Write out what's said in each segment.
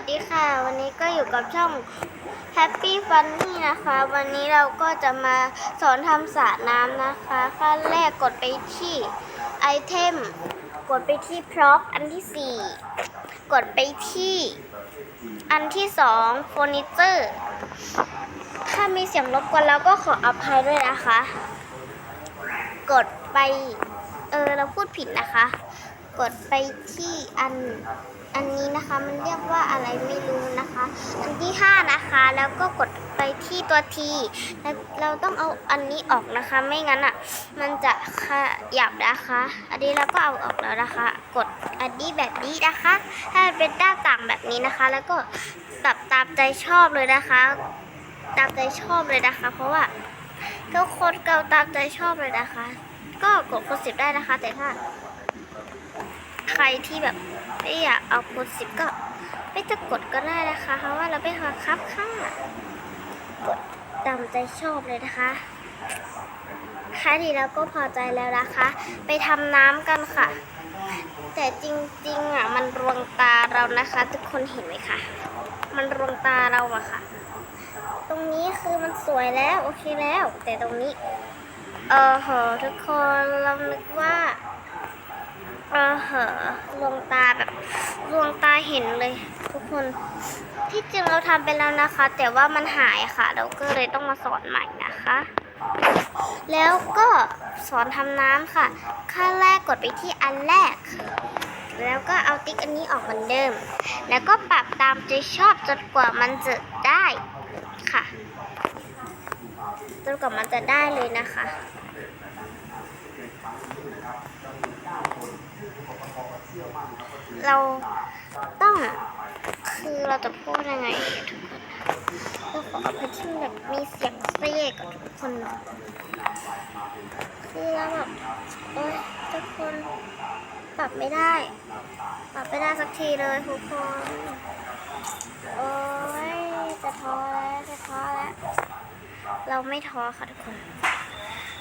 สดีค่ะ วันนี้ก็อยู่กับช่อง Happy Funny นะคะ วันนี้เราก็จะมาสอนทำสระน้ำนะคะขั้นแรกกดไปที่ไอเทมกดไปที่พร็อพอันที่ 4 กดไปที่ อันที่2เฟอร์นิเจอร์ถ้ามีเสียงรบกวนเราก็ขออภัยด้วยนะคะ กดไป เออ เราพูดผิดนะคะ กดไปที่อันอันนี้นะคะมันเรียกว่าอะไรไม่รู้นะคะ อันที่ห้านะคะแล้วก็กดไปที่ตัวทีแล้วเราต้องเอาอันนี้ออกนะคะ ไม่งั้นอะมันจะขยับนะคะ อันนี้เราก็เอาออกแล้วนะคะ กดอันนี้แบบนี้นะคะให้มันเป็นหน้าต่างแบบนี้นะคะ แล้วก็ปรับตามใจชอบเลยนะคะ ตามใจชอบเลยนะคะ เพราะว่าทุกคนเกาตามใจชอบเลยนะคะ ก็กดกดสิบได้นะคะ แต่ถ้า รที่แบบไม่อยากเอากดสิบก็ไม่จะกดก็ได้นะคะ เพราะว่าเราไม่บังคับค่ะกดตามใจชอบเลยนะคะแค่นี้เราก็พอใจแล้วนะคะ ไปทำน้ำกันค่ะ แต่จริงๆอะมันรวงตาเรานะคะ ทุกคนเห็นไหมคะมันรวงตาเราอะค่ะ ตรงนี้คือมันสวยแล้วโอเคแล้ว แต่ตรงนี้เออเหทุกคนเรานึกว่า ออเหอะดวงตาแบบดวงตาเห็นเลย ทุกคนที่จริงเราทำไปแล้วนะคะ แต่ว่ามันหายค่ะ เราก็เลยต้องมาสอนใหม่นะคะ แล้วก็สอนทำน้ำค่ะ ขั้นแรกกดไปที่อันแรก แล้วก็เอาติ๊กอันนี้ออกเหมือนเดิม แล้วก็ปรับตามใจชอบจนกว่ามันจะได้ค่ะจนกว่ามันจะได้เลยนะคะ เราต้องคือเราจะพูดยังไงทุกคนเราขอเอาไปที่แบบมีเสียงเสียกับทุกคนหน่อยคือเราแบบโอ๊ยทุกคนปรับไม่ได้ปรับไม่ได้สักทีเลยทุกคนโอ๊ยจะท้อแล้วจะท้อแล้วเราไม่ท้อค่ะทุกคน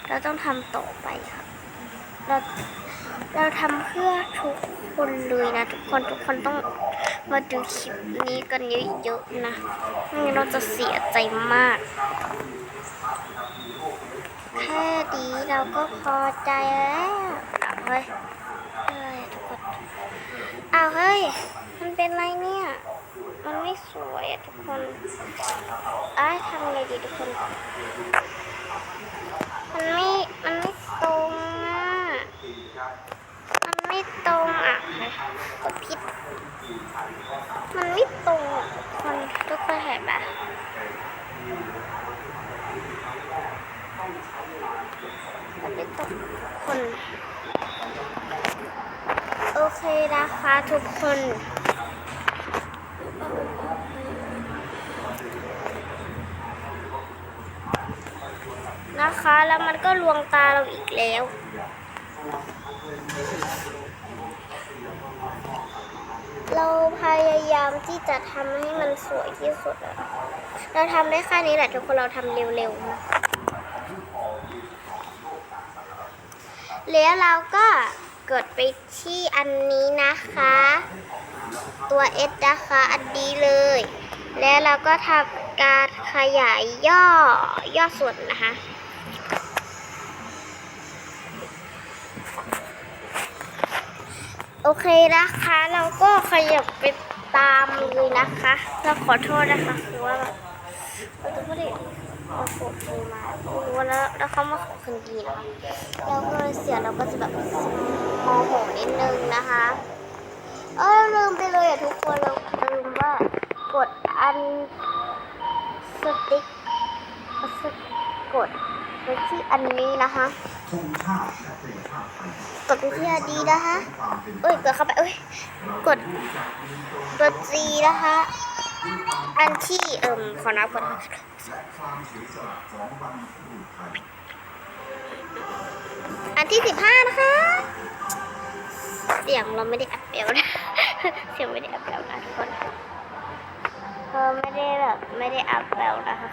เราต้องทำต่อไปค่ะเรา เราทำเพื่อทุกคนเลยนะ ทุกคนทุกคนต้องมาดูคลิปนี้กันเยอะๆนะไม่งั้นเราจะเสียใจมาก แค่ดีเราก็พอใจแล้วเอาเฮ้ยเฮ้ยทุกคนเอาเฮ้ย มันเป็นไรเนี่ย มันไม่สวยอะทุกคนอ้ายทำไงดีทุกคน มันไม่ มันไม่ตรงอะ ตรงอะกดผิดมันไม่ตรงคนทุกคนเห็นปะมันไม่ตรงคน โอเคนะคะทุกคนนะคะแล้วมันก็ลวงตาเราอีกแล้ว เราพยายามที่จะทำให้มันสวยที่สุดอะเราทำได้แค่นี้แหละทุกคนเราทำเร็วๆนะแล้วเราก็กดไปที่อันนี้นะคะ ตัว S นะคะ อันนี้เลย แล้วเราก็ทำการขยายย่อ ย่อส่วนนะคะ อเคนะคะ เราก็ขยับไปตามเลยนะคะเราขอโทษนะคะคือว่าแบบเราจะพูดเองเราโกรธเลยมาไม่รู้ว่าแล้วแล้วเขามาขอคืนดีนะคะเราก็เสียเราก็จะแบบโมโหนิดนึงนะคะเออลืมไปเลยอะทุกคนเราลืมว่ากดอันสติ๊กกดไปที่อันนี้นะคะ ธงชาติและเพลงชาติไทยกดไปที่อันนี้นะคะเป็นเอ้ย กดเข้าไปเอ้ย กด กด G นะคะ อันที่เอิ่มขอนับก่อนนะคะและควาของบรรพบุรุษไทยอันที่สิบห้านะคะ เสียงเราไม่ได้อัดเบลนะ เสียงไม่ได้อัดเบลนะทุกคนเออไม่ได้แบบไม่ได้อัดเบลนะคะ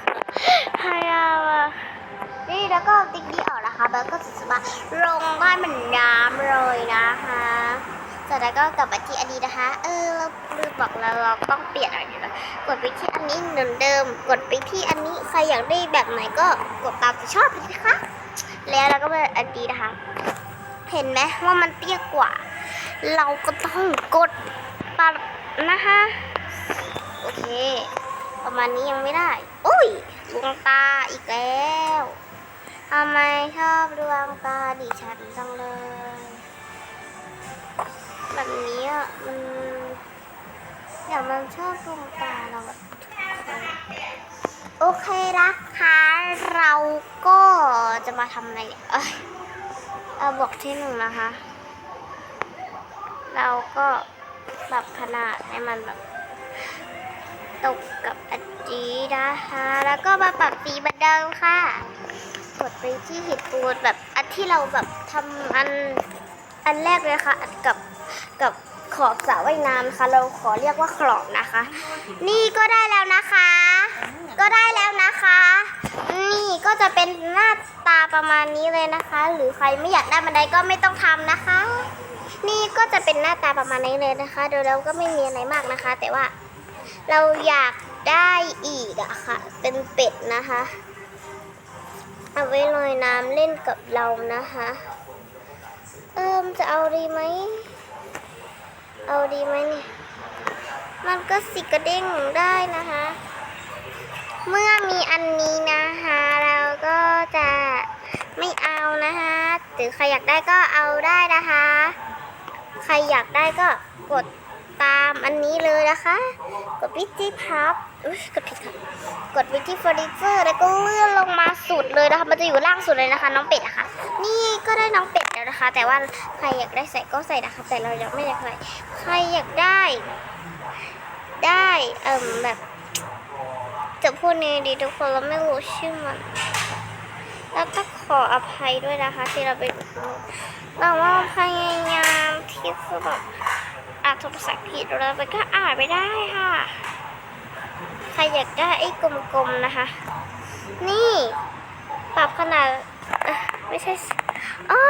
พยายามอะ นี่แล้วก็ติ๊กนี้ออกนะคะแล้วก็จะสามารถลงได้เหมือนน้ำเลยนะคะเสร็จแล้วก็กลับมาที่อันนี้นะคะ เออเราลืมบอกเราเราต้องเปลี่ยนอะไรดีนะกดไปที่อันนี้เหมือนเดิม กดไปที่อันนี้ใครอยากได้แบบไหนก็กดตามที่ชอบเลยนะคะ แล้วเราก็ไปอันนี้นะคะ เห็นไหมว่ามันเตี้ยกว่า เราก็ต้องกดปรับนะคะโอเค ประมาณนี้ยังไม่ได้ อุ้ยดวงตาอีกแล้ว ทำไมชอบดวงตาดิฉันจังเลย แบบนี้อะมันอย่างมันชอบดวงตาเราโอเคนะคะเราก็จะมาทำอะไรเอ้ยเอาบอกที่หนึ่งนะคะ เราก็ปรับขนาดให้มันแบบตกกับอันนี้นะคะ แล้วก็มาปรับสีเหมือนเดิมค่ะ ดไปที่หินปูนแบบอันที่เราแบบทำอันอันแรกเลยนะคะอันกับกับขอบสระว่ายน้ำนะคะเราขอเรียกว่าขอบนะคะ นี่ก็ได้แล้วนะคะ ก็ได้แล้วนะคะ นี่ก็จะเป็นหน้าตาประมาณนี้เลยนะคะ หรือใครไม่อยากได้บันไดก็ไม่ต้องทำนะคะ นี่ก็จะเป็นหน้าตาประมาณนี้เลยนะคะ โดยเราก็ไม่มีอะไรมากนะคะ แต่ว่าเราอยากได้อีกอะค่ะ เป็นเป็ดนะคะ เอาไว้ลอยน้ำเล่นกับเรานะคะเอิมจะเอาดีไหม เอาดีไหมเนี่ย มันก็สิกระเด้งได้นะคะ เมื่อมีอันนี้นะคะเราก็จะไม่เอานะคะหรือใครอยากได้ก็เอาได้นะคะ ใครอยากได้ก็กด ตามอันนี้เลยนะคะ กดวิธีพับอุ๊ยกดผิดค่ะกดวิธีเฟอร์นิเจอร์แล้วก็เลื่อนลงมาสุดเลยนะคะ มันจะอยู่ล่างสุดเลยนะคะ น้องเป็ดอะค่ะนี่ก็ได้น้องเป็ดแล้วนะคะ แต่ว่าใครอยากได้ใส่ก็ใส่นะคะ แต่เรายังไม่อยากใส่ใครอยากได้ ได้เอ่มแบบจะพูดยังไงดีทุกคนเราไม่รู้ชื่อมันแล้วก็ขออภัยด้วยนะคะ ที่เราไปเราว่าพยายามที่จะแบบ อ่านโทรศัพท์ผิดแล้วมันก็อ่านไม่ได้ค่ะ ใครอยากได้ไอ้กลมๆนะคะ นี่ ปรับขนาดไม่ใช่สิอ๋อ